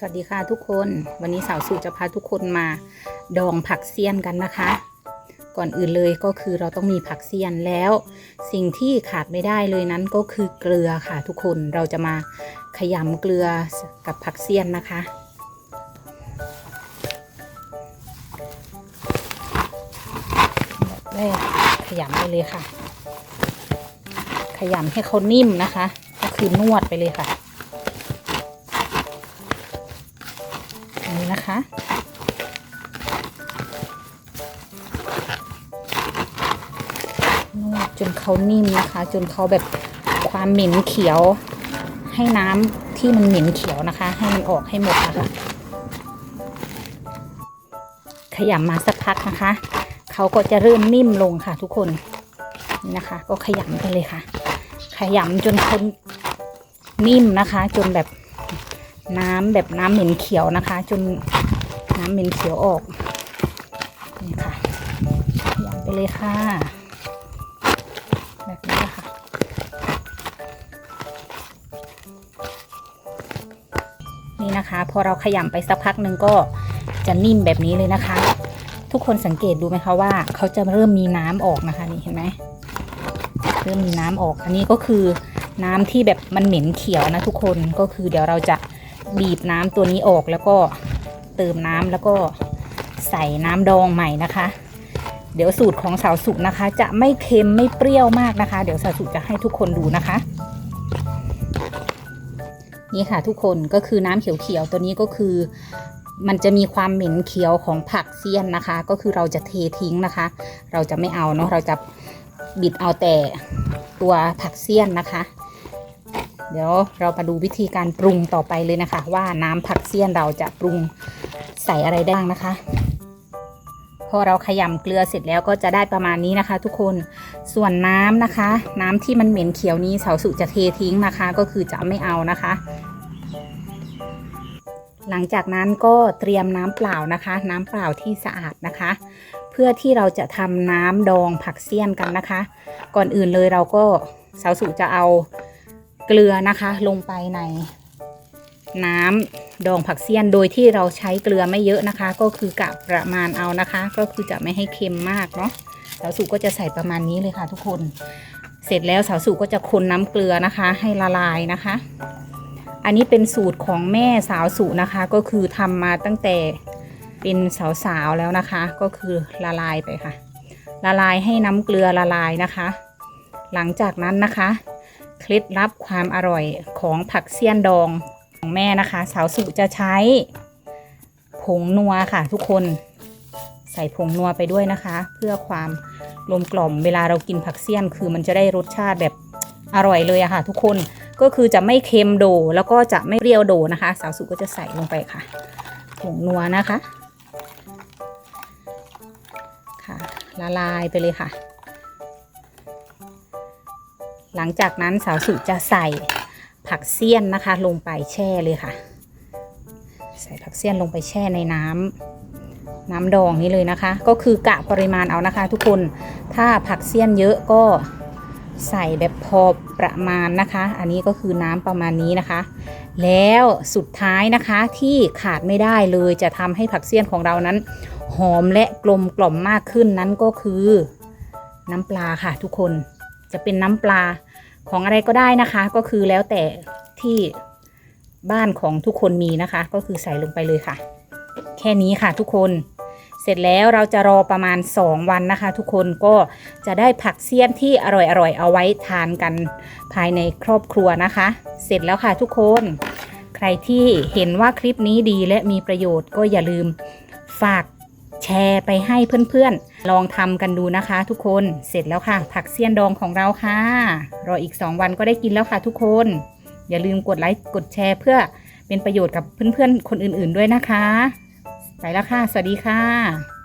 สวัสดีค่ะทุกคนวันนี้สาวสุจะพาทุกคนมาดองผักเสี้ยนกันนะคะ ก่อนอื่นเลยก็คือเราต้องมีผักเสี้ยนแล้ว สิ่งที่ขาดไม่ได้เลยนั้นก็คือเกลือค่ะทุกคนเราจะมาขยำเกลือกับผักเสี้ยนนะคะแบบแรกขยำไปเลยค่ะ ขยำให้เขานิ่มนะคะ ก็คือนวดไปเลยค่ะ นี้นะคะ นวดจนเขานิ่มนะคะ จนเขาแบบความเหม็นเขียว ให้น้ำที่มันเหม็นเขียวนะคะ ให้มันออกให้หมดนะคะขยำมาสักพักนะคะ เขาก็จะเริ่มนิ่มลงค่ะทุกคนนี่นะคะ ก็ขยำไปเลยค่ะ ขยำจนเขานิ่มนะคะ จนแบบ น้ำแบบน้ำเหม็นเขียวนะคะ จนน้ำเหม็นเขียวออกนี่ค่ะขยำไปเลยค่ะ แบบนี้ค่ะนี่นะคะ พอเราขยำไปสักพักหนึ่งก็จะนิ่มแบบนี้เลยนะคะ ทุกคนสังเกตดูไหมคะว่า เขาจะเริ่มมีน้ำออกนะคะ นี่เห็นไหมเริ่มมีน้ำออก อันนี้ก็คือน้ำที่แบบมันเหม็นเขียวนะทุกคนก็คือเดี๋ยวเราจะ บีบน้ำตัวนี้ออกแล้วก็เติมน้ำแล้วก็ใส่น้ำดองใหม่นะคะ เดี๋ยวสูตรของสาวสุกนะคะ จะไม่เค็มไม่เปรี้ยวมากนะคะ เดี๋ยวสาวสุกจะให้ทุกคนดูนะคะ นี่ค่ะทุกคนก็คือน้ำเขียวๆตัวนี้ก็คือ มันจะมีความเหม็นเขียวของผักเสี้ยนนะคะ ก็คือเราจะเททิ้งนะคะ เราจะไม่เอาเนาะเราจะบิดเอาแต่ตัวผักเสี้ยนนะคะ เดี๋ยวเรามาดูวิธีการปรุงต่อไปเลยนะคะ ว่าน้ำผักเสี้ยนเราจะปรุงใส่อะไรได้บ้างนะคะ พอเราขยำเกลือเสร็จแล้วก็จะได้ประมาณนี้นะคะ ทุกคนส่วนน้ำนะคะ น้ำที่มันเหม็นเขียวนี้สาวสุจะเททิ้งนะคะ ก็คือจะไม่เอานะคะ หลังจากนั้นก็เตรียมน้ำเปล่านะคะ น้ำเปล่าที่สะอาดนะคะ เพื่อที่เราจะทำน้ำดองผักเสี้ยนกันนะคะ ก่อนอื่นเลยเราก็สาวสุจะเอา เกลือนะคะลงไปในน้ำดองผักเสี้ยนโดยที่เราใช้เกลือไม่เยอะนะคะ ก็คือกะประมาณเอานะคะ ก็คือจะไม่ให้เค็มมากเนาะสาวสุก็จะใส่ประมาณนี้เลยค่ะทุกคน เสร็จแล้วสาวสุก็จะคนน้ำเกลือนะคะ ให้ละลายนะคะ อันนี้เป็นสูตรของแม่สาวสุนะคะ ก็คือทำมาตั้งแต่เป็นสาวๆแล้วนะคะ ก็คือละลายไปค่ะ ละลายให้น้ำเกลือละลายนะคะ หลังจากนั้นนะคะ เคล็ดลับความอร่อยของผักเสี้ยนดองของแม่นะคะ สาวสุจะใช้ผงนัวค่ะ ทุกคนใส่ผงนัวไปด้วยนะคะ เพื่อความกลมกล่อมเวลาเรากินผักเสี้ยนคือมันจะได้รสชาติแบบอร่อยเลยอะค่ะ ทุกคนก็คือจะไม่เค็มโด แล้วก็จะไม่เปรี้ยวโดนะคะ สาวสุก็จะใส่ลงไปค่ะผงนัวนะคะค่ะละลายไปเลยค่ะ หลังจากนั้นสาวสุจะใส่ผักเสี้ยนนะคะ ลงไปแช่เลยค่ะ ใส่ผักเสี้ยนลงไปแช่ในน้ำน้ำดองนี้เลยนะคะ ก็คือกะปริมาณเอานะคะ ทุกคนถ้าผักเสี้ยนเยอะก็ใส่แบบพอประมาณนะคะ อันนี้ก็คือน้ำประมาณนี้นะคะ แล้วสุดท้ายนะคะที่ขาดไม่ได้เลยจะทำให้ผักเสี้ยนของเรานั้น หอมและกลมกล่อมมากขึ้นนั้นก็คือ น้ำปลาค่ะทุกคน จะเป็นน้ำปลาของอะไรก็ได้นะคะ ก็คือแล้วแต่ที่บ้านของทุกคนมีนะคะ ก็คือใส่ลงไปเลยค่ะ แค่นี้ค่ะทุกคนเสร็จแล้วเราจะรอประมาณ 2 วันนะคะ ทุกคนก็จะได้ผักเสี้ยนที่อร่อยๆ เอาไว้ทานกันภายในครอบครัวนะคะ เสร็จแล้วค่ะทุกคน ใครที่เห็นว่าคลิปนี้ดีและมีประโยชน์ก็อย่าลืมฝากแชร์ไปให้เพื่อนๆ ลองทำกันดูนะคะ ทุกคนเสร็จแล้วค่ะ ผักเสี้ยนดองของเราค่ะ รออีก 2 วันก็ได้กินแล้วค่ะ ทุกคน อย่าลืมกดไลค์กดแชร์เพื่อเป็นประโยชน์กับเพื่อนๆคนอื่น ๆด้วยนะคะ ไปแล้วค่ะ สวัสดีค่ะ